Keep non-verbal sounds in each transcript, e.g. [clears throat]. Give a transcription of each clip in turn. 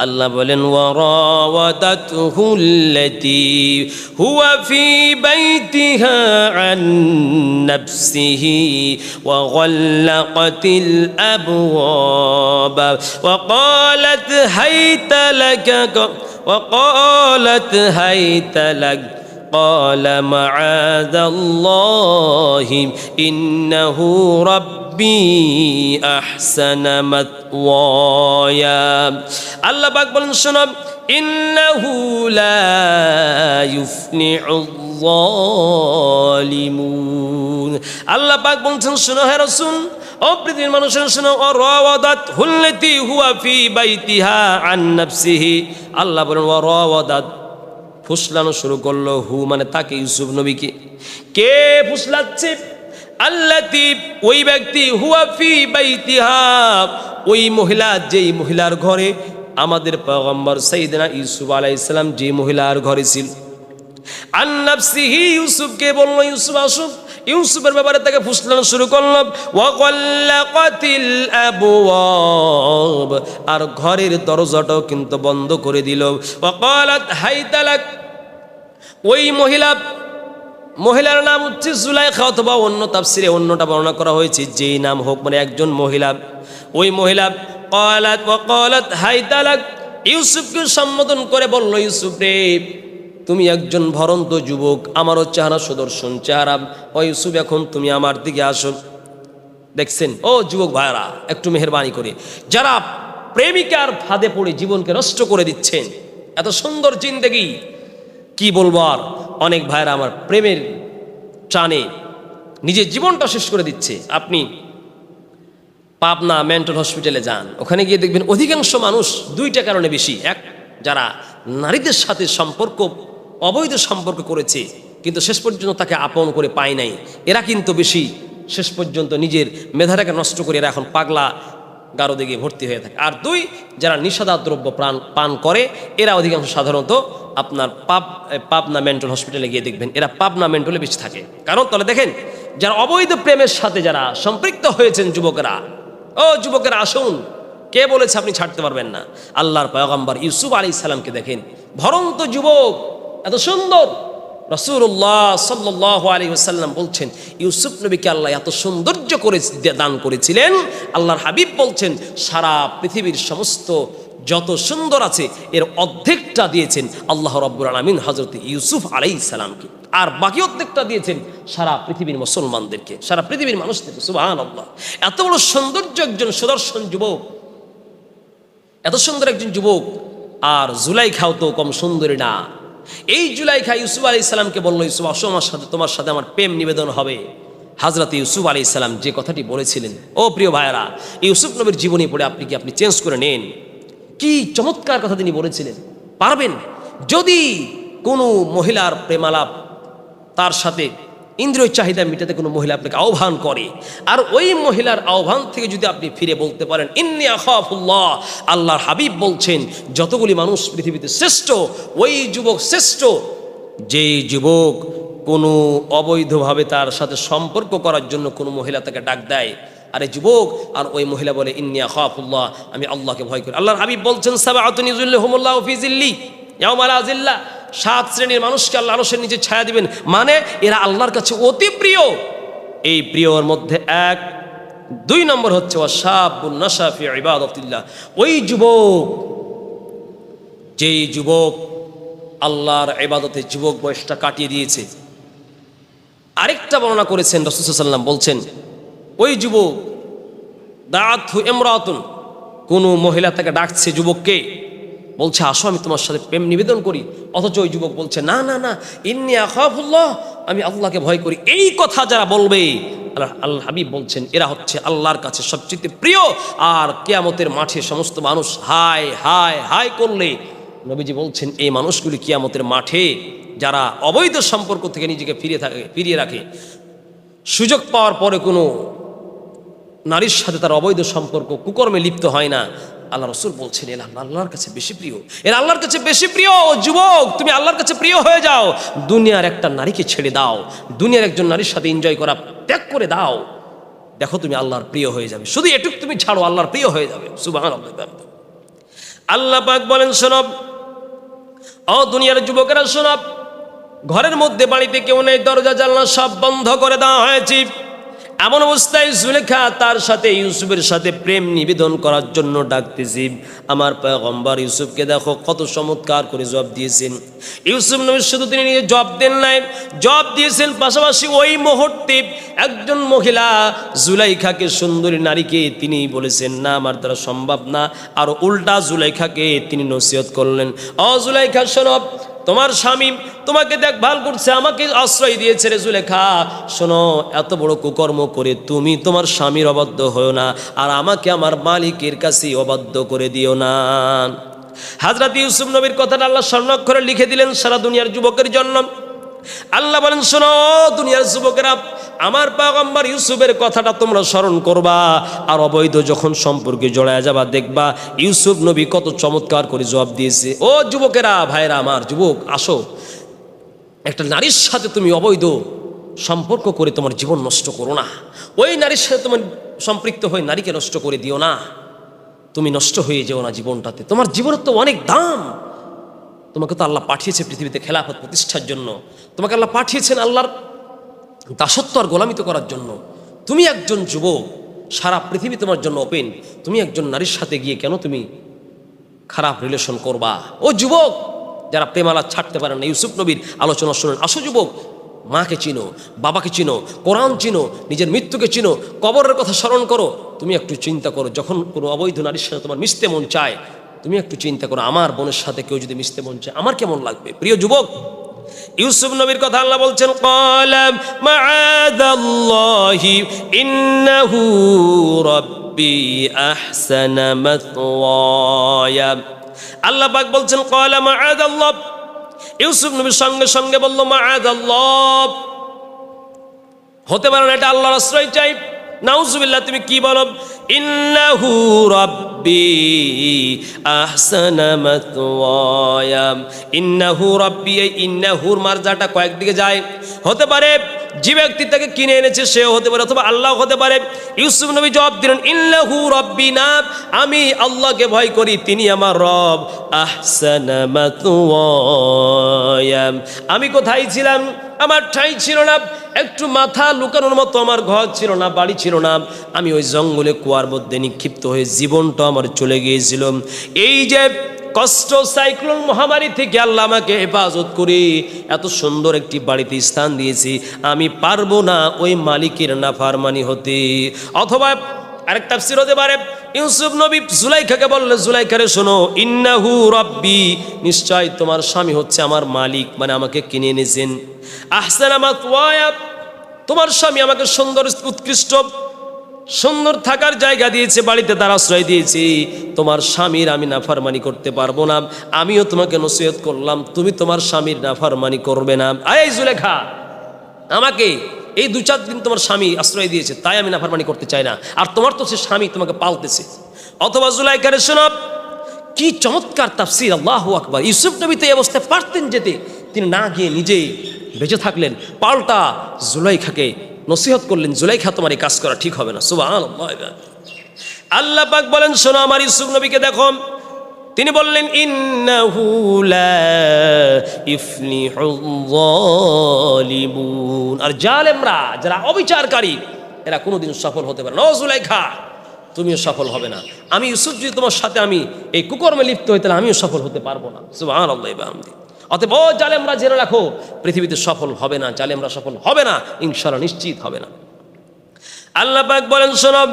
الله بولن وراودته التي هو في بيتها عن نفسه وغلقت الأبواب وقالت هيت لك وقالت هيت لك قال معاذ الله إنه رب রব্বি আহসানা মাতওয়ায়া। আল্লাহ পাক বলেন, শোনো, ইন্নাহু লা ইউফনিউয জালিমুন আল্লাহ পাক বলছেন, শোনো হে রাসূল, ও পৃথিবীর মানুষের, শোনো, ও রাওয়াদাত হুল্লাতি হুয়া ফি বাইতিহা আন নাফসিহি। আল্লাহ বলেন, ও রাওয়াদাত, ফুসলানো শুরু করল হু মানে তাকে ইউসুফ নবীকে। কে ফুসলাচ্ছে? আল্লাতি, ওই ব্যক্তি হুয়াফি বাইতিহা। ওই মহিলা যেই মহিলার ঘরে আমাদের পয়গম্বর সাইদিনা ইউসুফ আলাইসালাম যে মহিলার ঘরে ছিল। আন্নাফসিহি ইউসুফকে বলল, ইউসুফ আসুফ ইউসুফের ব্যাপারে তাকে ফুসলানো শুরু করল। ওয়াকাল্লাকাতিল আবওয়াব। আর ঘরের দরজাটাও কিন্তু বন্ধ করে দিল। ওয়াকালাত হাইতালাক। ওই মহিলা মহিলার নাম হচ্ছে জুলাইখা অথবা অন্য তাফসিরে অন্যটা বর্ণনা করা হয়েছে, যেই নাম হোক মানে একজন মহিলা। ওই মহিলা কলাত ওয়াকালাত হাইতালাক, ইউসুফকে সম্বোধন করে বলল, ইউসুফ রে, তুমি একজন ভরন্ত যুবক, আমারও চেহারা সুদর্শন চেহারা। ও ইউসুফ, এখন তুমি আমার দিকে আসো। দেখছেন? ও যুবক ভাইরা একটু মেহরবানি করে। যারা প্রেমিকার ফাঁদে পড়ে জীবনকে নষ্ট করে দিচ্ছেন, এত সুন্দর জিন্দেগি, কি বলব আর? অনেক ভাইরা আমার প্রেমের টানে নিজের জীবনটা শেষ করে দিচ্ছে। আপনি পাবনা মেন্টাল হসপিটালে যান। ওখানে গিয়ে দেখবেন অধিকাংশ মানুষ দুইটা কারণে বেশি। এক, যারা নারীদের সাথে সম্পর্ক, অবৈধ সম্পর্ক করেছে, কিন্তু শেষ পর্যন্ত তাকে আপন করে পায় নাই। এরা কিন্তু বেশি শেষ পর্যন্ত নিজের মেধাটাকে নষ্ট করে এরা এখন পাগলা। গারো দিকে ভর্তি হয়ে থাকে। আর দুই, যারা নিষাদা দ্রব্য প্রাণ, পান করে, এরা অধিকাংশ সাধারণত আপনার পাপ পাবনা মেন্টাল হসপিটালে গিয়ে দেখবেন, এরা পাবনা মেন্টালে বেশি থাকে। কারণ তাহলে দেখেন, যারা অবৈধ প্রেমের সাথে যারা সম্পৃক্ত হয়েছেন যুবকেরা, ও যুবকেরা আসুন, কে বলেছে আপনি ছাড়তে পারবেন না? আল্লাহর পয়গম্বর ইউসুফ আলী ইসলামকে দেখেন, ভরন্ত যুবক, এত সুন্দর। রসুল্লাহ সাল্লাহ আলী সাল্লাম বলছেন, ইউসুফ নবীকে আল্লাহ এত সৌন্দর্য করে দান করেছিলেন, আল্লাহর হাবিব বলছেন, সারা পৃথিবীর সমস্ত যত সুন্দর আছে, এর অর্ধেকটা দিয়েছেন আল্লাহ রব্বুর আলমিন হজরত ইউসুফ আলাই সালামকে। আর বাকি অর্ধেকটা দিয়েছেন সারা পৃথিবীর মুসলমানদেরকে, সারা পৃথিবীর মানুষদেরকে সুবাহান আল্লাহ এত বড় সৌন্দর্য একজন সুদর্শন যুবক, এত সুন্দর একজন যুবক, আর জুলাই খাও তো কম সুন্দরী না। এই জুলাই খা ইউসুফ আলী ইসলামকে বলল, ইউসুফ অসমার সাথে, তোমার সাথে আমার প্রেম নিবেদন হবে। হাজরত ইউসুফ আলী ইসলাম যে কথাটি বলেছিলেন, ও প্রিয় ভাইয়েরা, ইউসুফ নবীর জীবনী পড়ে আপনি কি আপনি চেঞ্জ করে নেন? কি চমৎকার কথা তিনি বলেছিলেন, পারবেন? যদি কোনো মহিলার প্রেমালাপ তার সাথে ইন্দ্রিয় চাহিদা মেটাতে কোনো মহিলা আপনাকে আহ্বান করে। আর ওই মহিলার আহ্বান থেকে যদি আপনি ফিরে বলতে পারেন, ইন্নি আখাফুল্লাহ আল্লাহর হাবিব বলছেন, যতগুলি মানুষ পৃথিবীতে শ্রেষ্ঠ, ওই যুবক শ্রেষ্ঠ। যেই যুবক কোনো অবৈধভাবে তার সাথে সম্পর্ক করার জন্য কোনো মহিলা তাকে ডাক দেয়, আরে যুবক, আর ওই মহিলা বলে ইন্নিয়া খাফুল্লাহ আমি আল্লাহকে ভয় করি। আল্লাহর হাবিব বলছেন সাবা আতনিজুল্লাহমুল্লাহ ফিজিল্লি ইয়ামালাজিল্লা সাত শ্রেণির মানুষকে আল্লাহ আরশের নিচে ছায়া দিবেন। মানে এরা আল্লাহর কাছে অতি প্রিয়। এই প্রিয়র মধ্যে এক, দুই নম্বর হচ্ছে ওই যুবক, যেই যুবক আল্লাহর ইবাদতে যুবক বয়সটা কাটিয়ে দিয়েছে। আরেকটা বর্ণনা করেছেন রসুসাল্লাম বলছেন, ওই যুবক দাথু এমরাতুন কোনো মহিলা তাকে ডাকছে যুবককে, বলছে, আসো, আমি তোমার সাথে প্রেম নিবেদন করি। অথচ ওই যুবক বলছে, না না না, ইন্নি আখাফুল্লাহ। আমি আল্লাহকে ভয় করি। এই কথা যারা বলবে, আল্লাহ আল্লাহ হাবিব বলছেন, এরা হচ্ছে আল্লাহর কাছে সবচেয়ে প্রিয়। আর কেয়ামতের মাঠে সমস্ত মানুষ হায় হায় হায় করলে নবীজি বলছেন, এই মানুষগুলি কিয়ামতের মাঠে যারা অবৈধ সম্পর্ক থেকে নিজেকে ফিরিয়ে থাকে, ফিরিয়ে রাখে, সুযোগ পাওয়ার পরে কোনো নারীর সাথে তার অবৈধ সম্পর্ক কুকর্মে লিপ্ত হয় না। আল্লাহ রসুল বলছেন, এরা আল্লাহর কাছে বেশি প্রিয়। এরা আল্লাহর কাছে বেশি প্রিয়। যুবক, তুমি আল্লাহর কাছে প্রিয় হয়ে যাও। দুনিয়ার একটা নারীকে ছেড়ে দাও। দুনিয়ার একজন নারীর সাথে এনজয় করা, ত্যাগ করে দাও। দেখো তুমি আল্লাহর প্রিয় হয়ে যাবে। শুধু এটুক তুমি ছাড়ো, আল্লাহর প্রিয় হয়ে যাবে। সুবাহ আল্লাহ পাক বলেন, শোনব, ও দুনিয়ার যুবকেরা, শোনব, ঘরের মধ্যে বাড়িতে কেউ নেই, দরজা, জানলা সব বন্ধ করে দেওয়া হয়েছে। এমন অবস্থায় জুলেখা তার সাথে, ইউসুফের সাথে প্রেম নিবেদন করার জন্য ডাকতেছি। আমার পয়গম্বর ইউসুফকে দেখো, কত চমৎকার করে জবাব দিয়েছেন। ইউসুফ নবী শুধু তিনি নিজে জব দেন নাই জব দিয়েছেন পাশাপাশি ওই মুহূর্তে একজন মহিলা জুলাইখাকে সুন্দরী নারীকে তিনি বলেছেন, না, আমার দ্বারা সম্ভব না। আর উল্টা জুলাইখাকে তিনি নসিহত করলেন। অ জুলাইখা সনব তোমার স্বামী তোমাকে দেখভাল করছে, আমাকে আশ্রয় দিয়েছে রে জুলেখা। শোনো, এত বড় কুকর্ম করে তুমি তোমার স্বামীর অবাধ্য হও না, আর আমাকে আমার মালিকের কাছে অবাধ্য করে দিও না। হাজরাত ইউসুফ নবীর কথাটা আল্লাহ স্বর্ণাক্ষরে লিখে দিলেন সারা দুনিয়ার যুবকের জন্য। আল্লাহ বলেন, শোনো, দুনিয়ার যুবকেরা আমার পাগম্বর ইউসুফের কথাটা তোমরা স্মরণ করবা, আর অবৈধ যখন সম্পর্কে জড়ায় যাবা, দেখবা ইউসুফ নবী কত চমৎকার করে জবাব দিয়েছে। ও যুবকেরা ভাইরা আমার, যুবক, আসো। একটা নারীর সাথে তুমি অবৈধ সম্পর্ক করে তোমার জীবন নষ্ট করো না। ওই নারীর সাথে তোমার সম্পৃক্ত হয়ে নারীকে নষ্ট করে দিও না। তুমি নষ্ট হয়ে যেও না জীবনটাতে। তোমার জীবনের তো অনেক দাম। তোমাকে তো আল্লাহ পাঠিয়েছে পৃথিবীতে খেলাফত প্রতিষ্ঠার জন্য। তোমাকে আল্লাহ পাঠিয়েছেন আল্লাহর দাসত্ব আর গোলামিত করার জন্য। তুমি একজন যুবক, সারা পৃথিবী তোমার জন্য ওপেন তুমি একজন নারীর সাথে গিয়ে কেন তুমি খারাপ রিলেশন করবা? ও যুবক, যারা প্রেমালা ছাড়তে পারেন না, ইউসুফ নবীর আলোচনা শুনেন। আসো যুবক, মাকে চিনো, বাবাকে চিনো, কোরআন চিনো, নিজের মৃত্যুকে চিনো, কবরের কথা স্মরণ করো। তুমি একটু চিন্তা করো, যখন কোনো অবৈধ নারীর সাথে তোমার মিশতে মন চায়, তুমি একটু চিন্তা করো, আমার বোনের সাথে কেউ যদি মিশতে মন চায়, আমার কেমন লাগবে? প্রিয় যুবক ইউসুফ নবীর কথা আল্লাহ বলছেন কলাম মাআদাল্লাহি ইন্নাহু রাব্বি আহসানা মাতওয়ায়া। আল্লাহ পাক বলছেন কলাম মাআদাল্লাহ। ইউসুফ নবীর সঙ্গে সঙ্গে বলল, মাআদাল্লাহ। হতে পারে না, এটা আল্লাহর আশ্রয় চাই। নাউজুবিল্লাহ, তুমি কি বলো? ইন্নাহু রাব্বি আহসানা মাতওয়ায়া। ইন্নাহু রাব্বি ইন্নাহুর মারজাটা কয়েকদিকে যায়। হতে পারে যে ব্যক্তি তাকে কিনে এনেছে, সেও হতে পারে, অথবা আল্লাহ হতে পারে। ইউসুফ নবী জবাব দিলেন ইল্লাহু রব্বি না, আমি আল্লাহকে ভয় করি, তিনি আমার রব। আহসানা মাতওয়ায়া আমি কোথায় ছিলাম? আমার ঠাই ছিল না। একটু মাথা লুকানোর মতো আমার ঘর ছিল না, বাড়ি ছিল না। আমি ওই জঙ্গলে কুয়ার মধ্যে নিক্ষিপ্ত হয়ে জীবনটা আমার চলে গিয়েছিল। এই যে কষ্ট সাইক্লোন মহামারী থেকে আল্লাহ আমাকে হেফাজত করে, এত সুন্দর একটি বাড়িতে স্থান দিয়েছি। আমি পারব না ওই মালিকের না নাফারমানি হতে। অথবা আরেক তাফসির হতে পারে, ইউসুফ নবী জুলাইখাকে বললে, জুলাইখারে শোনো, ইন্নাহু রব্বি, নিশ্চয় তোমার স্বামী হচ্ছে আমার মালিক মানে আমাকে কিনে এনেছেন। আহসানা মাতওয়ায়া তোমার স্বামী আমাকে সুন্দর, উৎকৃষ্ট, সুন্দর থাকার জায়গা দিয়েছে, বাড়িতে তার আশ্রয় দিয়েছি। তোমার স্বামীর আমি নাফারমানি করতে পারব না, আমিও তোমাকে নসিহত করলাম, তুমি তোমার স্বামীর নাফারমানি করবে না। আয় জুলেখা, আমাকে এই দু চার দিন তোমার স্বামী আশ্রয় দিয়েছে, তাই আমি নাফারমানি করতে চাই না। আর তোমার তো সে স্বামী তোমাকে পালতেছে। অথবা জুলাই জুলাইকারে শোনব কি চমৎকার তাফসির, আল্লাহ আকবর। ইউসুফ নবী তো এই অবস্থায় পারতেন যেতে, তিনি না গিয়ে নিজেই বেঁচে থাকলেন, পাল্টা জুলাইখাকে নসিহত করলেন, জুলাইখা তোমার এই কাজ করা ঠিক হবে না। সুবাহ আল্লাহ পাক বলেন, শোনো আমার ইউসুফ নবীকে দেখো। তিনি বললেন আর জালেমরা যারা অবিচারকারী, এরা কোনোদিন সফল হতে পারে না। ও জুলাইখা, তুমিও সফল হবে না। আমি ইউসুফ যদি তোমার সাথে আমি এই কুকর্মে লিপ্ত হইতে আমিও সফল হতে পারব না। ওয়া অতএব জালেমরা, জেনে রাখো, পৃথিবীতে সফল হবে না, জালেমরা সফল হবে না, ইনশাআল্লাহ নিশ্চিত হবে না। আল্লাহ বলেন শোনব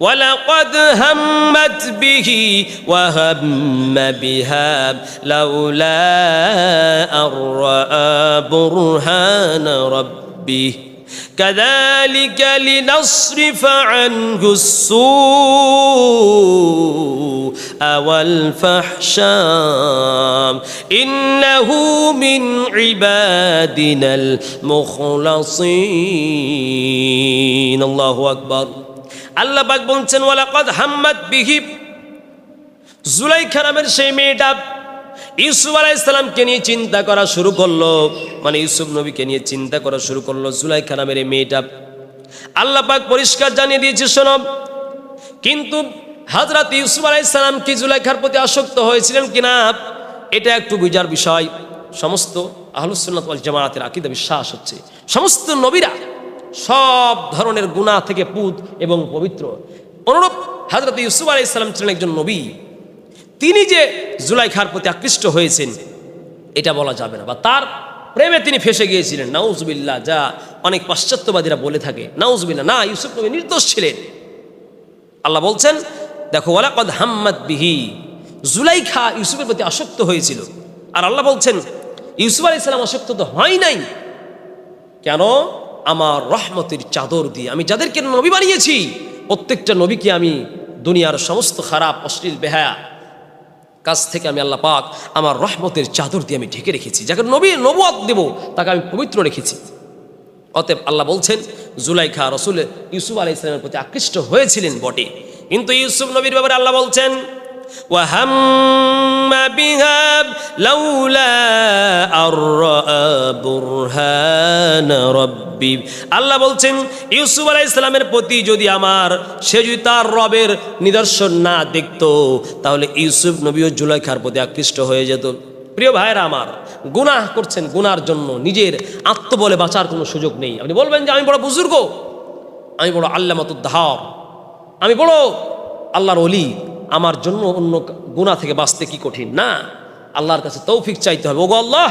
ولقد همت به وهم بها لولا أن رأى برهان ربه. كذلك لنصرف عنه السوء والفحشاء. إنه من عبادنا المخلصين. الله أكبر. আল্লাহ পাক বলছেন, ওয়ালাকাদ হাম্মাত বিহি। জুলাইখা নামের সেই মেয়েটা ইউসুফ আলাহ ইসলামকে নিয়ে চিন্তা করা শুরু করল। মানে ইউসুফ নবীকে নিয়ে চিন্তা করা শুরু করল জুলাইখা নামের এই মেয়েটা। আল্লাহ পাক পরিষ্কার জানিয়ে দিয়েছে শোনব কিন্তু হাজরাত ইউসুফ আলাইসালাম কি জুলাইখার প্রতি আসক্ত হয়েছিলেন কিনা? এটা একটু বুঝার বিষয়। সমস্ত আহলুসুল্লাত ওয়াল জামায়াতের আকিদা বিশ্বাস হচ্ছে, সমস্ত নবীরা সব ধরনের গুনাহ থেকে পুত এবং পবিত্র। অনুরূপ হাজরত ইউসুফ আলাইসালাম ছিলেন একজন নবী। তিনি যে জুলাইখার প্রতি আকৃষ্ট হয়েছেন, এটা বলা যাবে না। বা তার প্রেমে তিনি ফেসে গিয়েছিলেন। নাউজবিল্লা যা অনেক পাশ্চাত্যবাদীরা বলে থাকে। নাউজবিল্লা না, ইউসুফ নবী নির্দোষ ছিলেন। আল্লাহ বলছেন, দেখো, ওয়ালাকদ হাম্মাদ বিহি। জুলাইখা ইউসুফের প্রতি আসক্ত হয়েছিল। আর আল্লাহ বলছেন, ইউসুফ আলাইহিস সালাম আসক্ত তো হয় নাই। কেন? আমার রহমতের চাদর দিয়ে আমি যাদেরকে নবী বানিয়েছি, প্রত্যেকটা নবীকে আমি দুনিয়ার সমস্ত খারাপ, অশ্লীল, বেহায়া কাছ থেকে আমি আল্লাহ পাক আমার রহমতের চাদর দিয়ে আমি ঢেকে রেখেছি। যাকে নবী নবুয়াত দেব, তাকে আমি পবিত্র রেখেছি। অতএব আল্লাহ বলছেন, জুলাইখা রসুল ইউসুফ আলাই ইসলামের প্রতি আকৃষ্ট হয়েছিলেন বটে। কিন্তু ইউসুফ নবীর ব্যাপারে আল্লাহ বলছেন وهم بها لولا أن رأى برهان ربي আল্লাহ বলছেন ইউসুফ আলাহ ইসলামের প্রতি যদি আমার সে যদি তার রবের নিদর্শন না দেখতো তাহলে ইউসুফ নবী ও জুলাইখার প্রতি আকৃষ্ট হয়ে যেত প্রিয় ভাইরা আমার গুনাহ করছেন গুনার জন্য নিজের আত্মবলে বাঁচার কোনো সুযোগ নেই আপনি বলবেন যে আমি বড় বুজুর্গ আমি বড় আল্লাহ মতুদ্দাহর আমি বড় আল্লাহর অলি আমার জন্য অন্য গুনাহ থেকে বাঁচতে কি কঠিন? না। আল্লাহর কাছে তৌফিক চাইতে হবে। ওগো আল্লাহ,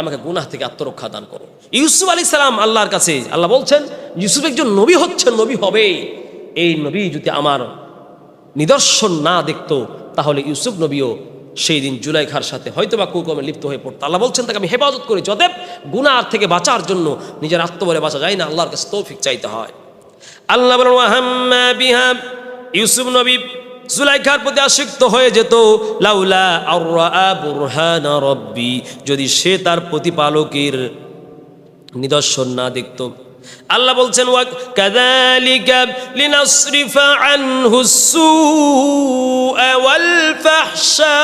আমাকে গুনাহ থেকে আত্মরক্ষা দান করো। ইউসুফ আলী সালাম আল্লাহর কাছে, আল্লাহ বলছেন, ইউসুফ একজন নবী হচ্ছেন, নবী হবে। এই নবী যদি আমার নিদর্শন না দেখতো, তাহলে ইউসুফ নবীও সেই দিন জুলাই জুলাইখার সাথে হয়তো বা কুকমে লিপ্ত হয়ে পড়তো। আল্লাহ বলছেন, তাকে আমি হেফাজত করেছি অতএব গুনার থেকে বাঁচার জন্য নিজের আত্মবলে বাঁচা যায় না, আল্লাহর কাছে তৌফিক চাইতে হয়। আল্লাহ ইউসুফ নবী জুলাইখার প্রতি আসক্ত হয়ে যেত, লাউলা বুরহান রব্বি, যদি সে তার প্রতিপালকের নিদর্শন না দেখত। আল্লাহ বলছেন, ওয়া কাযালিকা লিনাসরিফা আনহু সুআ ওয়াল ফাহশা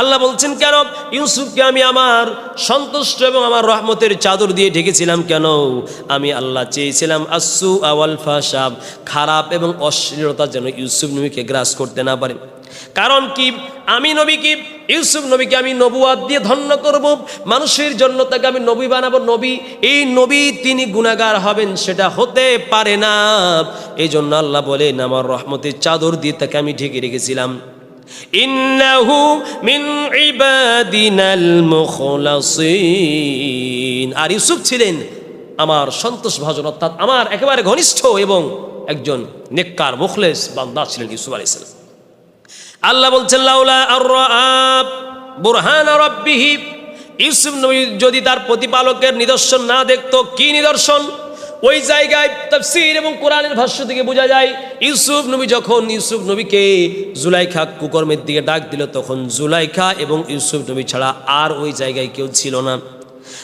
আল্লাহ বলছেন, কেন? ইউসুফকে আমি আমার সন্তুষ্ট এবং আমার রহমতের চাদর দিয়ে ঢেকেছিলাম কেন? আমি আল্লাহ চেয়েছিলাম আসু আওয়াল ফাসাব খারাপ এবং অশ্লীলতা যেন ইউসুফ নবীকে গ্রাস করতে না পারে। কারণ কি? আমি নবী কি? ইউসুফ নবীকে আমি নবুয়াদ দিয়ে ধন্য করব, মানুষের জন্য তাকে আমি নবী বানাবো। নবী, এই নবী তিনি গুণাগার হবেন, সেটা হতে পারে না। এই জন্য আল্লাহ বলেন, আমার রহমতের চাদর দিয়ে তাকে আমি ঢেকে রেখেছিলাম। মিন আর ইউসুফ ছিলেন আমার সন্তোষ ভাজন, অর্থাৎ আমার একেবারে ঘনিষ্ঠ এবং একজন নেককার, মুখলেস বান্দা ছিলেন ইউসুফ আলাইহিস আল্লাহ বলছেন বুরহান ইউসুফ নবী যদি তার প্রতিপালকের নিদর্শন না দেখতো, কি নিদর্শন? ওই জায়গায় তাফসীর এবং কোরআনের ভাষ্য থেকে বোঝা যায়, ইউসুফ নবী যখন ইউসুফ নবীকে জুলাইখা কুকর্মের দিকে ডাক দিল, তখন জুলাইখা এবং ইউসুফ নবী ছাড়া আর ওই জায়গায় কেউ ছিল না।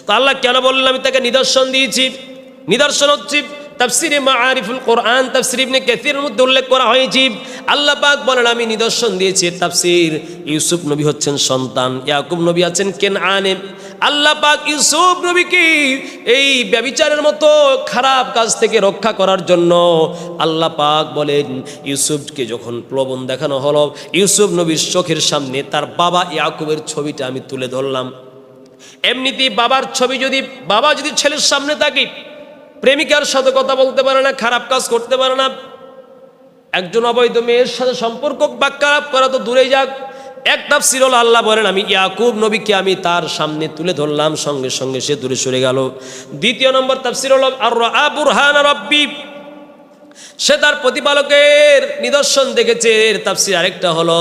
তা আল্লাহ কেন বললেন, আমি তাকে নিদর্শন দিয়েছি? নিদর্শন হচ্ছে তাফসিরে মাআরিফুল কোরআন, তাফসির ইবনে কাসিরের মধ্যে উল্লেখ করা হয়েছে। আল্লাহ পাক বলেন, আমি নিদর্শন দিয়েছি তাফসির। ইউসুফ নবী হচ্ছেন সন্তান, ইয়াকুব নবী আছেন কেনআনে। আল্লাহ পাক ইউসুফ নবীকে এই ব্যবিচারের মতো খারাপ কাজ থেকে রক্ষা করার জন্য আল্লাহ পাক বলেন, ইউসুফকে যখন প্রবণ দেখানো হলো, ইউসুফ নবীর চোখের সামনে তার বাবা ইয়াকুবের ছবিটা আমি তুলে ধরলাম। এমনিতেই বাবার ছবি যদি, বাবা যদি ছেলের সামনে থাকে প্রেমিকার সাথে কথা বলতে পারে না, খারাপ কাজ করতে পারে না। একজন অবৈধ মেয়ের সাথে সম্পর্ক বা খারাপ করা তো দূরে যাক। এক তাফসির হলো আল্লাহ বলেন, আমি ইয়াকুব নবীকে আমি তার সামনে তুলে ধরলাম, সঙ্গে সঙ্গে সে দূরে সরে গেল। দ্বিতীয় নম্বর তাফসির হলো আর আবুরহান রব্বি। সে তার প্রতিপালকের নিদর্শন দেখেছে। এর তাফসির আরেকটা হলো,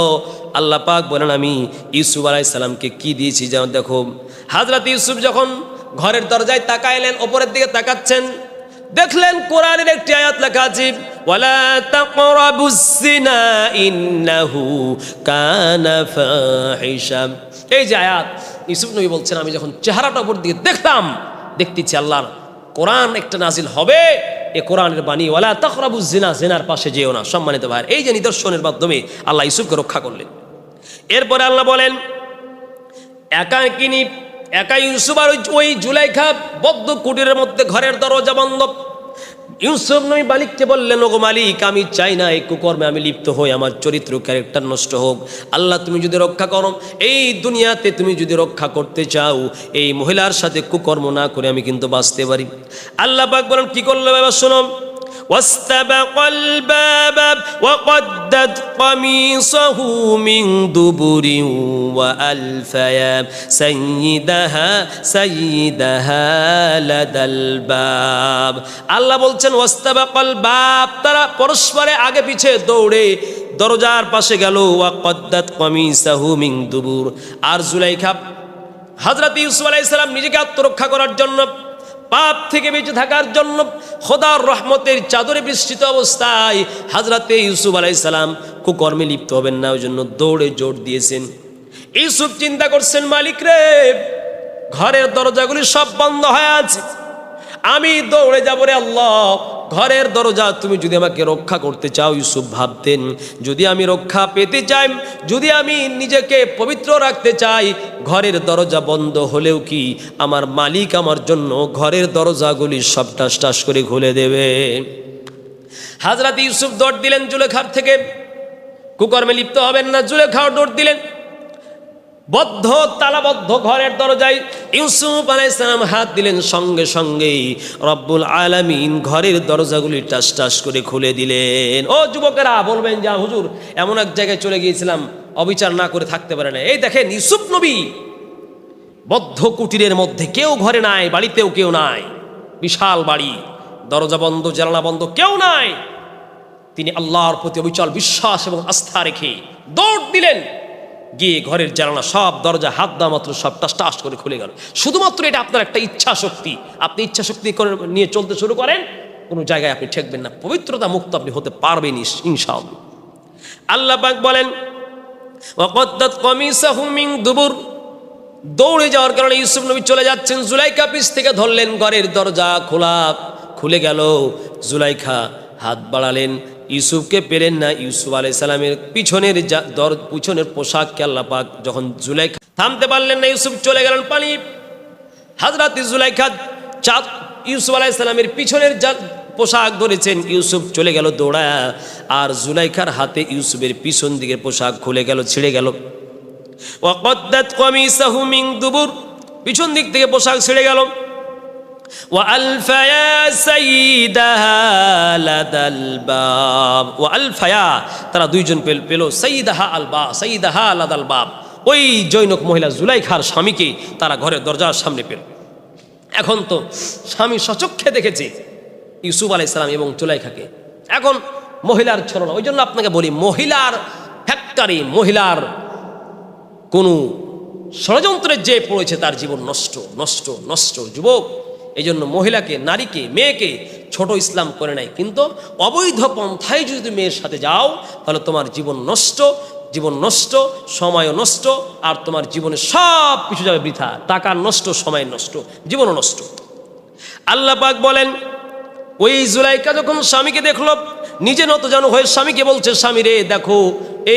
আল্লাহ পাক বলেন, আমি ইউসুফ আলাই সালামকে কি দিয়েছি? যেমন দেখো, হাজরত ইউসুফ যখন ঘরের দরজায় তাকাইলেন, ওপরের দিকে তাকাচ্ছেন দেখলেন কোরআনের একটি আয়াত লেখা আছে, ওয়ালা তাকরাবুস জিনা ইন্নাহু কানা ফাহিশা এই যে আয়াত, ইউসুফ নবী বলছেন, আমি যখন চেহারাটা উপর দিকে দেখলাম দেখতেছি আল্লাহর কোরআন একটা নাজিল হবে, এ কোরআনের বাণী, ওয়ালা তখরাবুজ জিনা জেনার পাশে যেও না, সম্মানিত ভাই এই যে নিদর্শনের মাধ্যমে আল্লাহ ইউসুফকে রক্ষা করলেন। এরপরে আল্লাহ বলেন একা কিনি একা ইউসুফ আর ওই- জুলাইখা বদ্ধ কুটিরের মধ্যে ঘরের দরজা বন্ধ। ইউসুফ নবী মালিককে বললেন, ওগো মালিক, আমি চাই না এই কুকর্মে আমি লিপ্ত হই, আমার চরিত্র, ক্যারেক্টার নষ্ট হোক। আল্লাহ, তুমি যদি রক্ষা করো, এই দুনিয়াতে তুমি যদি রক্ষা করতে চাও, এই মহিলার সাথে কুকর্ম না করে আমি কিন্তু বাঁচতে পারি। আল্লাহ পাক বলেন, কি করল এবার শোনো واستبق الباب وقدت قميصه من دبر وألف يا سيدها سيدها لدى الباب আল্লাহ বলছেন ওয়াস্তাবাকাল বাব তারা পরস্পরে আগে পিছে দৌড়ে দরজার পাশে গেল ওয়াকদ্দাত কমিসাহু মিন দুবুর আর জুলাইখা হজরত ইউসুফ আলাইসালাম নিজেকে আত্মরক্ষা করার জন্য পাপ থেকে বেঁচে থাকার জন্য খোদার রহমতের চাদরে বিস্তৃত অবস্থায় হাজরাতে ইউসুফ আলাইসালাম কুকর্মে লিপ্ত হবেন না ওই জন্য দৌড়ে জোর দিয়েছেন। ইউসুফ চিন্তা করছেন, মালিক রে, ঘরের দরজাগুলি সব বন্ধ হয়ে আছে। আমি দৌড়ে যাব রে আল্লাহ। ঘরের দরজা তুমি যদি আমাকে রক্ষা করতে চাও, ইউসুফ ভাবতেন, যদি আমি রক্ষা পেতে চাই, যদি আমি নিজেকে পবিত্র রাখতে চাই, ঘরের দরজা বন্ধ হলেও কি আমার মালিক আমার জন্য ঘরের দরজাগুলি সব টাস টাস করে খুলে দেবে? হাজরাত ইউসুফ দৌড় দিলেন, জুলেখার থেকে। কুকর্মে লিপ্ত হবেন না, জুলেখাও দৌড় দিলেন। বদ্ধ, তালাবদ্ধ ঘরের দরজায় ইউসুফ আলাইসালাম হাত দিলেন সঙ্গে সঙ্গেই। রব্বুল আলামিন ঘরের দরজাগুলি টাস টাস করে খুলে দিলেন। ও যুবকেরা, বলবেন যা হুজুর, এমন এক জায়গায় চলে গিয়েছিলাম, অবিচার না করে থাকতে পারে না। এই দেখেন, ইউসুফ নবী, বদ্ধ কুটিরের মধ্যে কেউ ঘরে নাই, বাড়িতেও কেউ নাই। বিশাল বাড়ি, দরজা বন্ধ, জানালা বন্ধ, কেউ নাই। তিনি আল্লাহর প্রতি অবিচল বিশ্বাস এবং আস্থা রেখে দৌড় দিলেন। গিয়ে ঘরের জানালা, সব দরজা, হাত দেওয়া মাত্র, সব টাস টাস করে খুলে গেল। শুধুমাত্র এটা আপনার একটা ইচ্ছা শক্তি আপনি ইচ্ছা শক্তি করে নিয়ে চলতে শুরু করেন, কোনো জায়গায় আপনি ঠেকবেন না। পবিত্রতা মুক্ত আপনি হতে পারবেন ইনশাআল্লাহ। আল্লাহ পাক বলেন দুবুর। দৌড়ে যাওয়ার কারণে ইউসুফ নবী চলে যাচ্ছেন, জুলাইখা পিস থেকে ধরলেন, ঘরের দরজা খোলা, খুলে গেল। জুলাইখা হাত বাড়ালেন ইউসুফকে পেলেন না, ইউসুফ আলাই সালামের পিছনের দর, পিছনের পোশাককে আল্লাহ পাক যখন জুলাইখা থামতে পারলেন না, ইউসুফ চলে গেলেন পানি। হাজরাত জুলাইখা চাঁদ, ইউসুফ আলাই সালামের পিছনের যা পোশাক ধরেছেন, ইউসুফ চলে গেল দৌড়ায়। আর জুলাইখার হাতে ইউসুফের পিছন দিকের পোশাক খুলে গেল, ছিঁড়ে গেল। দুবুর, পিছন দিক থেকে পোশাক ছিঁড়ে গেল। ওয়ালফায়া সাইয়্যিদাহা লাদাল বাব। ওয়ালফায়া তারা দুইজন পেল সাইয়্যিদাহা আল বা সাইয়্যিদাহা লাদাল বাব। ওই জৈনক মহিলা জুলাইখার স্বামীকে তারা ঘরের দরজার সামনে পেল। এখন তো স্বামী সচক্ষে দেখেছে ইউসুফ আলাইসালাম এবং জুলাইখাকে। এখন মহিলার ছলনা, ওই জন্য আপনাকে বলি, মহিলার ফ্যাক্টরি, মহিলার কোনো ষড়যন্ত্রের যে পড়েছে তার জীবন নষ্ট নষ্ট নষ্ট। যুবক এই জন্য মহিলাকে, নারীকে, মেয়েকে ছোট ইসলাম করে নাই। কিন্তু অবৈধ পন্থায় যদি মেয়ের সাথে যাও, তাহলে তোমার জীবন নষ্ট জীবন নষ্ট সময় নষ্ট, আর তোমার জীবনে সব কিছু যাবে বৃথা। টাকা নষ্ট, সময় নষ্ট, জীবনও নষ্ট। আল্লাহ পাক বলেন, ওই জুলাইকা যখন স্বামীকে দেখল, নিজে নত জানো হয়ে স্বামীকে বলছে, স্বামী রে, দেখো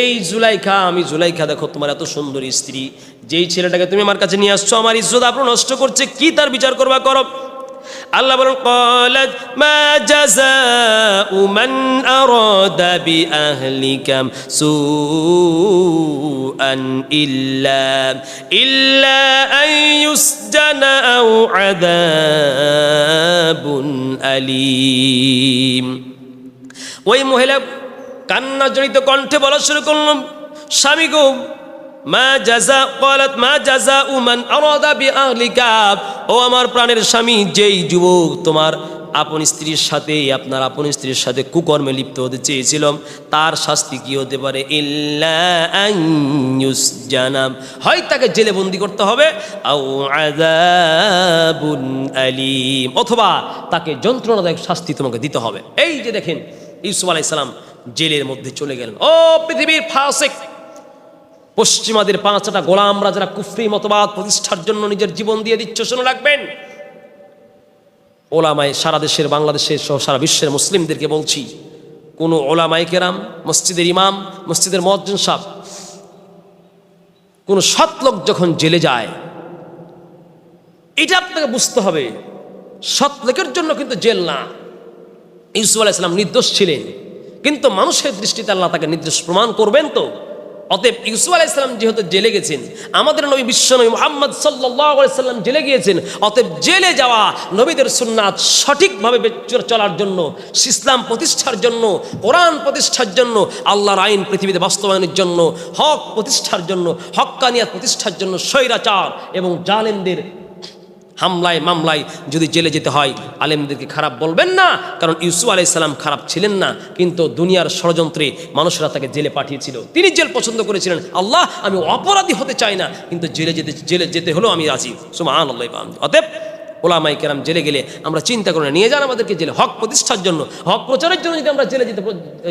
এই জুলাইখা, আমি জুলাইখা, দেখো তোমার এত সুন্দরী স্ত্রী। যেই ছেলেটাকে তুমি আমার কাছে নিয়ে আসছো, আমার ইজ্জত আপনার নষ্ট করছে, কি তার বিচার করবা করো? আল্লাহ বলেন, কলাত মা জাযাউ মান আরাদা বিআহলিকাম সুআন ইল্লা ইল্লা আন ইউসজানা আও আযাবুন আলিম। ওই মহিলা কান্না জড়িত কণ্ঠে বলা শুরু করলাম, স্বামী গো, মা জাজা কলাত, মা জাজা উমান ও আমার প্রাণের স্বামী, যেই যুবক তোমার আপন স্ত্রীর সাথে, আপনার আপন স্ত্রীর সাথে কুকর্মে লিপ্ত হতে চেয়েছিলাম, তার শাস্তি কি হতে পারে? আন হয় তাকে জেলে বন্দি করতে হবে অথবা তাকে যন্ত্রণাদায়ক শাস্তি তোমাকে দিতে হবে। এই যে দেখেন, ইউসুফ আলাইসালাম জেলের মধ্যে চলে গেলেন। ও পৃথিবীর ফাসেক, পশ্চিমাদের পাঁচটা গোলামরা যারা কুফরি মতবাদ প্রতিষ্ঠার জন্য নিজের জীবন দিয়ে দিচ্ছে, শুনে রাখবেন। ওলামায় সারা দেশের, বাংলাদেশের সহ সারা বিশ্বের মুসলিমদেরকে বলছি, কোনো ওলামাই কেরাম, মসজিদের ইমাম, মসজিদের মজ্জিন সাহ কোনো সৎ লোক যখন জেলে যায়, এটা আপনাকে বুঝতে হবে। সৎ লোকের জন্য কিন্তু জেল না। ইউসুফ আলাইসালাম নির্দোষ ছিলেন। কিন্তু মানুষের দৃষ্টিতে আল্লাহ তাকে নির্দেশ প্রমাণ করবেন তো। অতএব ইউসুফ আলাইসালাম যেহেতু জেলে গেছেন, আমাদের নবী বিশ্ব নবী মোহাম্মদ সাল্লাম জেলে গিয়েছেন, অতএব জেলে যাওয়া নবীদের সুন্নাত সঠিকভাবে চলার জন্য, ইসলাম প্রতিষ্ঠার জন্য, কোরআন প্রতিষ্ঠার জন্য, আল্লাহর আইন পৃথিবীতে বাস্তবায়নের জন্য, হক প্রতিষ্ঠার জন্য হক্কানিয়াত প্রতিষ্ঠার জন্য, স্বৈরাচার এবং জালেমদের হামলায়, মামলায় যদি জেলে যেতে হয়, আলেমদেরকে খারাপ বলবেন না, কারণ ইউসু আলাইসাল্লাম খারাপ ছিলেন না, কিন্তু দুনিয়ার ষড়যন্ত্রে মানুষরা তাকে জেলে পাঠিয়েছিল। তিনি জেল পছন্দ করেছিলেন। আল্লাহ, আমি অপরাধী হতে চাই না, কিন্তু জেলে যেতে জেলে যেতে হলেও আমি রাজি। সুমান অতএব ওলামাই কেরাম জেলে গেলে আমরা চিন্তা করে নিয়ে যান আমাদেরকে জেলে। হক প্রতিষ্ঠার জন্য, হক প্রচারের জন্য যদি আমরা জেলে যেতে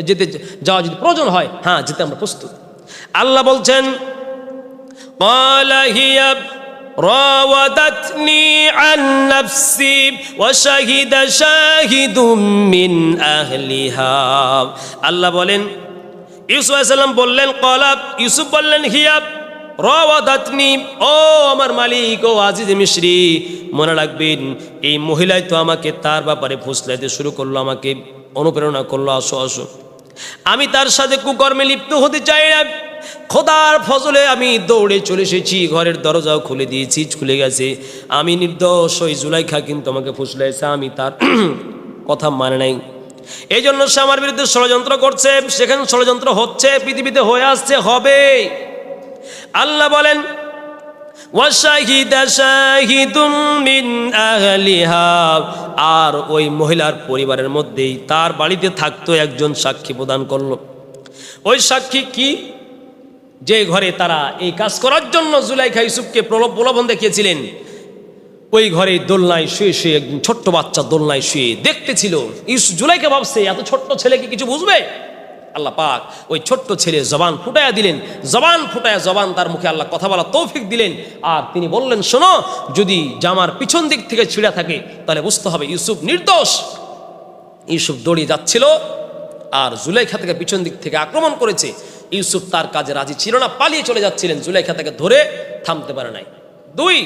যেতে যাওয়া যদি প্রয়োজন হয় হ্যাঁ যেতে আমরা প্রস্তুত। আল্লাহ বলছেন راودتني عن نفسي وشهد شاهد من أهلها আল্লাহ বলেন ইউসুফ আলাইসাল্লাম বললেন কলাব ইউসুফ বললেন হিয়াব রাওয়াদাতনি ও আমার মালিক ও আজিজ মিশ্রি মনে রাখবেন এই মহিলাই তো আমাকে তার ব্যাপারে ফুসলাইতে শুরু করলো আমাকে অনুপ্রেরণা করলো আসো আসো আমি তার সাথে কুকর্মে লিপ্ত হতে চাই না খোদার ফজলে আমি দৌড়ে চলে এসেছি, ঘরের দরজাও খুলে দিয়েছি, খুলে গেছে। আমি নির্দোষ, ওই জুলাইখা কিন্তু আমাকে ফুসলাইছে, আমি তার [clears throat] কথা মানে নাই। এই জন্য সে আমার বিরুদ্ধে ষড়যন্ত্র করছে, সেখানে ষড়যন্ত্র হচ্ছে, পৃথিবীতে হয়ে আসছে, হবে। আল্লাহ বলেন আর ওই মহিলার পরিবারের মধ্যেই তার বাড়িতে থাকতো একজন সাক্ষী প্রদান করল। ওই সাক্ষী কি? যে ঘরে তারা এই কাজ করার জন্য জুলাইখা ইউসুফকে প্রলোভ প্রলোভন দেখিয়েছিলেন, ওই ঘরে দোলনায় শুয়ে শুয়ে একজন ছোট্ট বাচ্চা দোলনায় শুয়ে দেখতেছিল, ইউসুফ জুলাইকে ভাবছে, এত ছোট্ট ছেলে কি কিছু বুঝবে? আল্লাহ পাক ওই ছোট্ট ছেলে জবান ফুটায়া দিলেন, জবান ফুটায়া জবান তার মুখে আল্লাহ কথা বলা তৌফিক দিলেন, আর তিনি বললেন, শোনো, যদি জামার পিছন দিক থেকে ছিঁড়া থাকে, তাহলে বুঝতে হবে ইউসুফ নির্দোষ। ইউসুফ দৌড়িয়ে যাচ্ছিল, আর জুলাইখা থেকে পিছন দিক থেকে আক্রমণ করেছে। ইউসুফ তার কাজে রাজি ছিল না, পালিয়ে চলে যাচ্ছিলেন। জুলাইখা তাকে ধরে থামতে পারে নাই। দুই,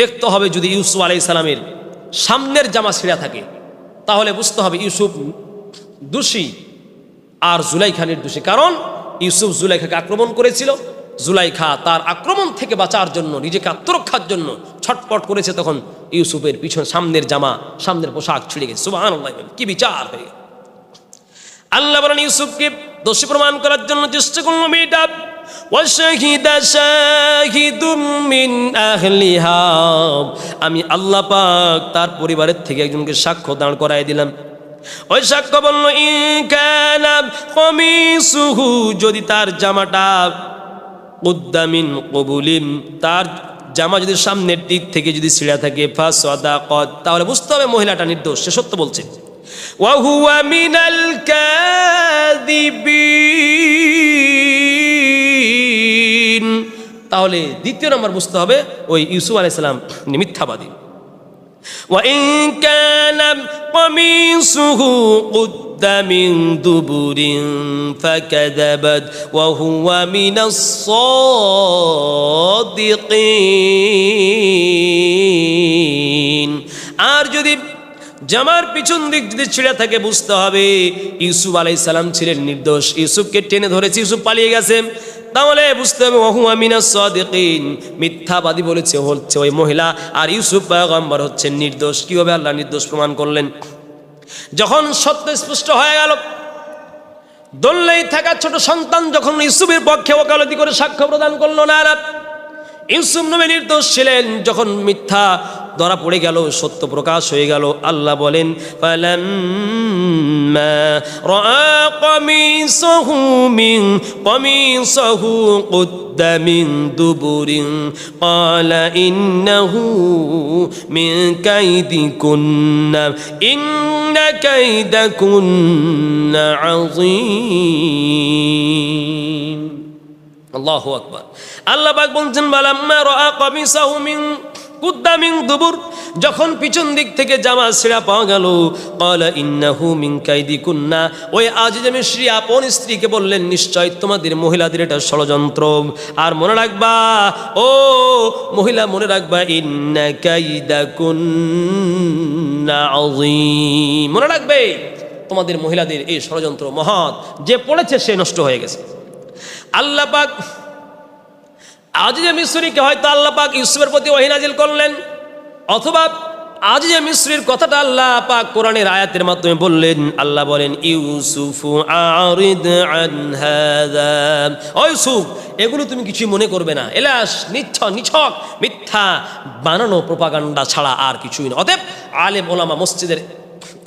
দেখতে হবে যদি ইউসুফ আলাই সালামের সামনের জামা ছিঁড়া থাকে, তাহলে বুঝতে হবে ইউসুফ দোষী আর জুলাইখা নির্দোষী। কারণ ইউসুফ জুলাইখাকে আক্রমণ করেছিল, জুলাইখা তার আক্রমণ থেকে বাঁচার জন্য, নিজেকে আত্মরক্ষার জন্য ছটপট করেছে তখন ইউসুফের পিছন সামনের জামা, সামনের পোশাক ছিঁড়ে গেছে। সুবাহ কি বিচার হয়ে। আল্লাহ বলেন ইউসুফকে দোষী প্রমাণ করার জন্য চেষ্টা করল মেয়েটা। আমি আল্লাহ পাক তার পরিবারের থেকে একজনকে সাক্ষ্য দাঁড় করাই দিলাম। ওই সাক্ষ্য বলল কমিসুহু যদি তার জামাটা উদ্দামিন কবুলিম তার জামা যদি সামনের দিক থেকে যদি ছিঁড়া থাকে ফাঁস তাহলে বুঝতে হবে মহিলাটা নির্দোষ, সে সত্য বলছে। وهو من الكاذبين তাহলে দ্বিতীয় নম্বর বুঝতে হবে ওই ইউসুফ আলাইসালাম মিথ্যাবাদী وإن كان قميصه قد من دبر فكذبت وهو من الصادقين আর যদি জামার পিছন দিক যদি ছিঁড়ে থাকে, বুঝতে হবে ইউসুফ আলাইহিস সালাম ছিলেন নির্দোষ। ইউসুফকে টেনে ধরেছে, ইউসুফ পালিয়ে গেছে। তাহলে বুঝতে হবে ওহু আমিনা সাদিকিন। মিথ্যাবাদী বলেছে হচ্ছে ওই মহিলা। আর ইউসুফ পয়গম্বর হচ্ছেন নির্দোষ। কীভাবে আল্লাহ নির্দোষ প্রমাণ করলেন? যখন সত্য স্পষ্ট হয়ে গেল দোল্লাই থাকা ছোট সন্তান যখন ইউসুফের পক্ষে ওকালতি করে সাক্ষ্য প্রদান করল না ইউসুফ নবী নির্দোষ ছিলেন, যখন মিথ্যা ধরা পড়ে গেল সত্য প্রকাশ হয়ে গেল আল্লাহ বলেন فَلَمَّا رَأَى قَمِيصَهُ مِنْ قَمِيصَهُ قُدَّ مِنْ دُبُرٍ قَالَ إِنَّهُ مِنْ كَيْدِكُنَّ إِنَّ كَيْدَكُنَّ عَظِيمٌ আল্লাহ আকবর আল্লাহ পাক বলছেন বালাম্মা রাআ কামিসাহু কুদ্দামিন দুবুর, যখন পিছন দিক থেকে জামা ছেঁড়া পাওয়া গেল, ক্বালা ইন্নাহু মিন কাইদিকুন্না, ওই আজিজ মিশ্রি আপন স্ত্রীকে বললেন, নিশ্চয় তোমাদের মহিলাদের এটা ষড়যন্ত্র। আর মনে রাখবা, ও মহিলা, মনে রাখবা, ইন্না কাইদাকুন্না আযীম। মনে রাখবে, তোমাদের মহিলাদের এই ষড়যন্ত্র মহৎ। যে পড়েছে সে নষ্ট হয়ে গেছে। আল্লাহ পাক আজ যে মিশ্রীকে হয়তো আল্লাহ পাক ইউসুফের প্রতি ওহিনাজিল করলেন? অথবা আজ যে মিশ্রির কথাটা আল্লাহ পাক কোরআনের আয়াতের মাধ্যমে বললেন, আল্লাহ বলেন, ইউসুফ আরিদ ইউসুফ, এগুলো তুমি কিছু মনে করবে না। এলাস নিচ্ছ, নিছক, মিথ্যা, বানানো প্রপাগান্ডা ছাড়া আর কিছুই না। অতএব আলেম, ওলামা, মসজিদের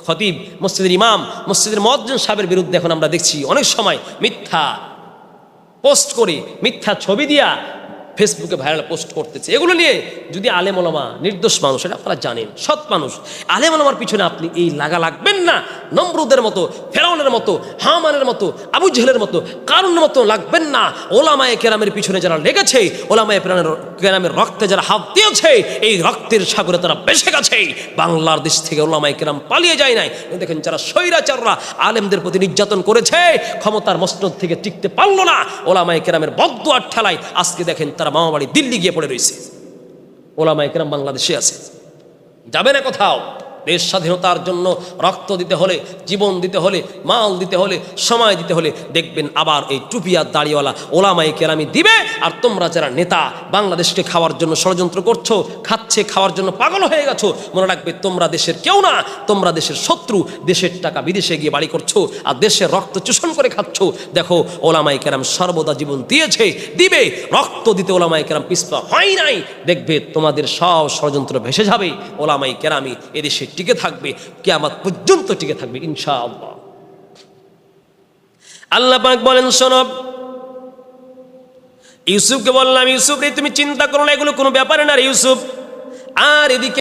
খতিব, মসজিদের ইমাম, মসজিদের মজ্জন সাহেবের বিরুদ্ধে এখন আমরা দেখছি অনেক সময় মিথ্যা পোস্ট করে, মিথ্যা ছবি দিয়া ফেসবুকে ভাইরাল পোস্ট করতেছে। এগুলো নিয়ে যদি আলেম ওলামা, নির্দোষ মানুষ, এটা আপনারা জানেন, সৎ মানুষ, আলেম ওলামার পিছনে আপনি এই লাগা লাগবেন না। নমরুদের মতো, ফেরাউনের মতো, হামানের মতো, আবু জেহেলের মতো, কারুনের মতো লাগবেন না। ওলামায়ে কেরামের পিছনে যারা লেগেছে, ওলামায়ে কেরামের কেরামের রক্তে যারা হাত দিয়েছে, এই রক্তের সাগরে তারা বেসে গেছে। বাংলার দেশ থেকে ওলামায়ে কেরাম পালিয়ে যায় নাই। দেখেন যারা স্বৈরাচাররা, আলেমদের প্রতি নির্যাতন করেছে, ক্ষমতার মসনদ থেকে টিকতে পারল না। ওলামায়ে কেরামের বদুয়ার ঠেলায় আজকে দেখেন তারা মামাবাড়ি দিল্লি গিয়ে পড়ে রয়েছে। ওলামা একরাম বাংলাদেশে আছে। যাবে না কোথাও। দেশ স্বাধীনতার জন্য রক্ত দিতে হলে, জীবন দিতে হলে, মাল দিতে হলে, সময় দিতে হলে দেখবেন আবার এই টুপিয়ার দাড়িওয়ালা ওলামাই কেরামি দিবে। আর তোমরা যারা নেতা, বাংলাদেশকে খাওয়ার জন্য ষড়যন্ত্র করছ, খাচ্ছে, খাওয়ার জন্য পাগল হয়ে গেছো, মনে রাখবে তোমরা দেশের কেউ না, তোমরা দেশের শত্রু, দেশের টাকা বিদেশে গিয়ে বাড়ি করছ আর দেশের রক্ত চূষণ করে খাচ্ছ। দেখো ওলামাই কেরাম সর্বদা জীবন দিয়েছে, দিবে। রক্ত দিতে ওলামাই কেরাম পিসপা হয় নাই। দেখবে তোমাদের সব ষড়যন্ত্র ভেসে যাবে। ওলামাই কেরামি এদেশে টিকে থাকবে, কেয়ামত পর্যন্ত টিকে থাকবে, ইনশাআল্লাহ। আল্লাহ পাক বলেন সনব ইউসুফকে বললাম, ইউসুফ রে, তুমি চিন্তা করো না, এগুলো কোনো ব্যাপারে না রে ইউসুফ। আর এদিকে